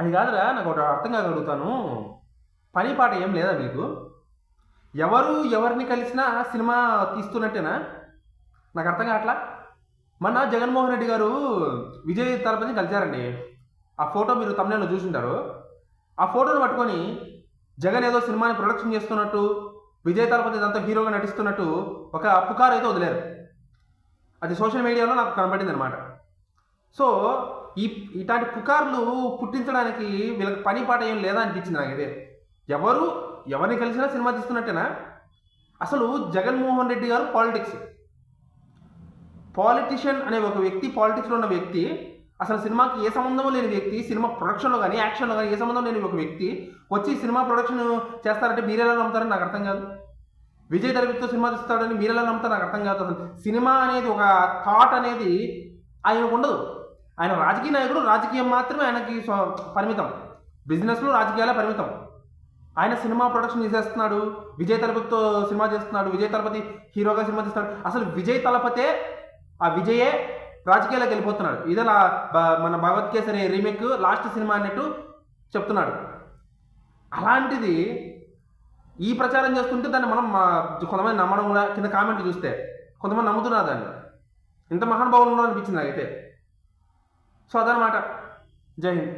అది కాదురా నాకు ఒకటి అర్థం కాగలుగుతాను. పని పాట ఏం లేదా మీకు? ఎవరు ఎవరిని కలిసినా సినిమా తీస్తున్నట్టేనా? నాకు అర్థం కావట్లా? మొన్న జగన్మోహన్ రెడ్డి గారు విజయ్ తలపతిని కలిశారండి. ఆ ఫోటో మీరు తమిళలో చూసుంటారు. ఆ ఫోటోను పట్టుకొని జగన్ ఏదో సినిమాని ప్రొడక్షన్ చేస్తున్నట్టు విజయ్ తలపతి దాంతో హీరోగా నటిస్తున్నట్టు ఒక పుకారు అయితే వదిలేరు. అది సోషల్ మీడియాలో నాకు కనబడింది అనమాట సో ఈ ఇట్లాంటి పుకార్లు పుట్టించడానికి వీళ్ళకి పని పాట ఏం లేదా అనిపించింది నాకు ఇదే. ఎవరు ఎవరిని కలిసినా సినిమా తీస్తున్నట్టేనా? అసలు జగన్మోహన్ రెడ్డి గారు పాలిటిక్స్. పాలిటిషియన్ అనే ఒక వ్యక్తి పాలిటిక్స్లో ఉన్న వ్యక్తి అసలు సినిమాకి ఏ సంబంధం లేని వ్యక్తి సినిమా ప్రొడక్షన్లో కానీ యాక్షన్లో కానీ ఏ సంబంధం లేని ఒక వ్యక్తి వచ్చి సినిమా ప్రొడక్షన్ చేస్తారంటే మీరెలా నమ్ముతారని నాకు అర్థం కాదు. విజయ్ దళవితో సినిమా తీస్తాడని మీరెలా నమ్ముతారు నాకు అర్థం కాదు. అసలు సినిమా అనేది ఒక థాట్ అనేది ఆయనకు ఉండదు. ఆయన రాజకీయ నాయకుడు రాజకీయం మాత్రమే ఆయనకి పరిమితం. బిజినెస్లో రాజకీయాలే పరిమితం. ఆయన సినిమా ప్రొడక్షన్ చేసేస్తున్నాడు విజయ్ తలపతితో సినిమా చేస్తున్నాడు విజయ్ తలపతి హీరోగా సినిమా చేస్తున్నాడు. అసలు విజయ్ తలపతే ఆ విజయే రాజకీయాలకు వెళ్ళిపోతున్నాడు. ఇదే నా మన Bhagavanth Kesari remake last cinema అన్నట్టు చెప్తున్నాడు. అలాంటిది ఈ ప్రచారం చేస్తుంటే దాన్ని మనం కొంతమంది నమ్మడం కూడా కింద కామెంట్లు చూస్తే కొంతమంది నమ్ముతున్నారు దాన్ని. ఇంత మహానుభావులు ఉన్నారు అనిపించింది నాకైతే. సో అదనమాట జై హింద్